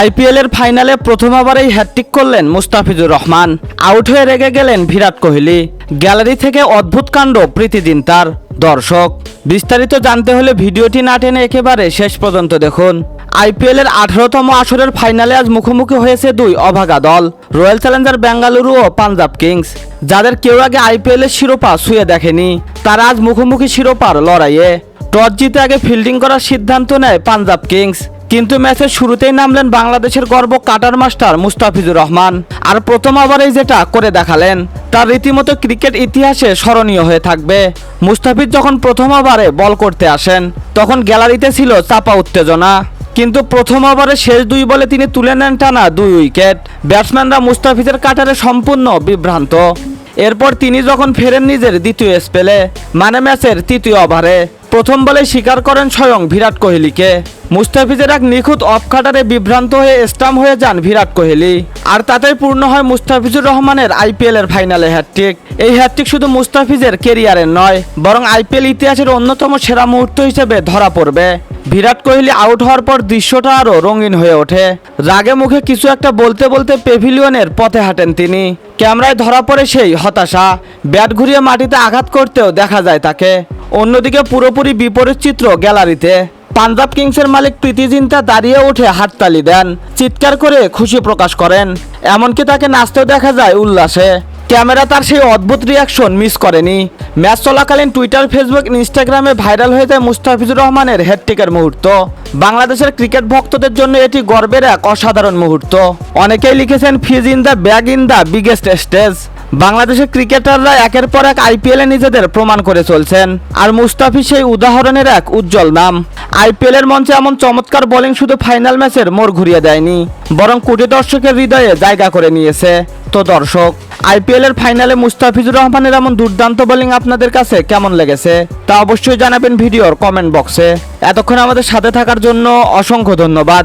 IPL এর ফাইনালে প্রথমবারেই hat trick করলেন মুস্তাফিজুর রহমান। আউট হয়ে রেগে গেলেন বিরাট কোহলি। গ্যালারি থেকে অদ্ভুত কাণ্ড প্রীতিদিন তার। দর্শক, বিস্তারিত জানতে হলে ভিডিওটি না টেনে একেবারে শেষ পর্যন্ত দেখুন। আইপিএল এর আঠারোতম আসরের ফাইনালে আজ মুখোমুখি হয়েছে দুই অভাগা দল, রয়্যাল চ্যালেঞ্জার বেঙ্গালুরু ও পাঞ্জাব কিংস। যাদের কেউ আগে আইপিএল এর শিরোপা শুয়ে দেখেনি, তারা আজ মুখোমুখি শিরোপার লড়াইয়ে। টস জিতে আগে ফিল্ডিং করার সিদ্ধান্ত নেয় পাঞ্জাব কিংস। কিন্তু ম্যাচের শুরুতেই নামলেন বাংলাদেশের গর্ব কাটার মাস্টার মুস্তাফিজুর রহমান। আর প্রথম ওভারেই যেটা করে দেখালেন, তার রীতিমতো ক্রিকেট ইতিহাসে স্মরণীয় হয়ে থাকবে। মুস্তাফিজ যখন প্রথম ওভারে বল করতে আসেন, তখন গ্যালারিতে ছিল চাপা উত্তেজনা। কিন্তু প্রথম ওভারে শেষ দুই বলে তিনি তুলে নেন টানা দুই উইকেট। ব্যাটসম্যানরা মুস্তাফিজের কাটারে সম্পূর্ণ বিভ্রান্ত। এরপর তিনি যখন ফেরেন নিজের দ্বিতীয় স্পেলে মানে ম্যাচের তৃতীয় ওভারে, প্রথম বলে স্বীকার করেন স্বয়ং বিরাট কোহলিকে। মুস্তাফিজের এক নিখুঁত অফ কাটারে বিভ্রান্ত হয়ে স্টাম্প হয়ে যান বিরাট কোহলি। আর তাতেই পূর্ণ হয় মুস্তাফিজুর রহমানের আইপিএল এর ফাইনালে হ্যাটট্রিক এই হ্যাটট্রিক শুধু মুস্তাফিজের কেরিয়ারের নয়, বরং আইপিএল ইতিহাসের অন্যতম সেরা মুহূর্ত হিসেবে ধরা পড়বে। বিরাট কোহলি আউট হওয়ার পর দৃশ্যটা আরও রঙিন হয়ে ওঠে। রাগে মুখে কিছু একটা বলতে বলতে পেভিলিয়নের পথে হাঁটেন তিনি। ক্যামেরায় ধরা পড়ে সেই হতাশা। ব্যাট ঘুরিয়ে মাটিতে আঘাত করতেও দেখা যায় তাকে। অন্যদিকে পুরোপুরি বিপরীত চিত্র গ্যালারিতে। পাঞ্জাব কিংসের মালিক প্রীতি জিন্তা দাঁড়িয়ে উঠে হাততালি দেন, চিৎকার করে খুশি প্রকাশ করেন। এমনকি তাকে নাচতেও দেখা যায় উল্লাসে। ক্যামেরা তার সেই অদ্ভুত রিয়াকশন মিস করেনি। ম্যাচ চলাকালীন টুইটার ফেসবুক ইনস্টাগ্রামে ভাইরাল হয়ে যায় মুস্তাফিজুর রহমানের হেডটিকের মুহূর্ত। বাংলাদেশের ক্রিকেট ভক্তদের জন্য এটি গর্বের এক অসাধারণ মুহূর্ত। অনেকেই লিখেছেন Fizz in the bag in the biggest stage বাংলাদেশের ক্রিকেটাররা একের পর এক আইপিএলে নিজেদের প্রমাণ করে চলছেন। আর মুস্তাফিজ সেই উদাহরণের এক উজ্জ্বল নাম। আইপিএল এর মঞ্চে এমন চমৎকার বোলিং শুধু ফাইনাল ম্যাচের মোড় ঘুরিয়ে দেয়নি, বরং কোটি দর্শকের হৃদয়ে জায়গা করে নিয়েছে। তো দর্শক আইপিএল এর ফাইনালে মুস্তাফিজুর রহমানের এমন দুর্দান্ত বোলিং আপনাদের কাছে কেমন লেগেছে, তা অবশ্যই জানাবেন ভিডিওর কমেন্ট বক্সে। এতক্ষণ আমাদের সাথে থাকার জন্য অসংখ্য ধন্যবাদ।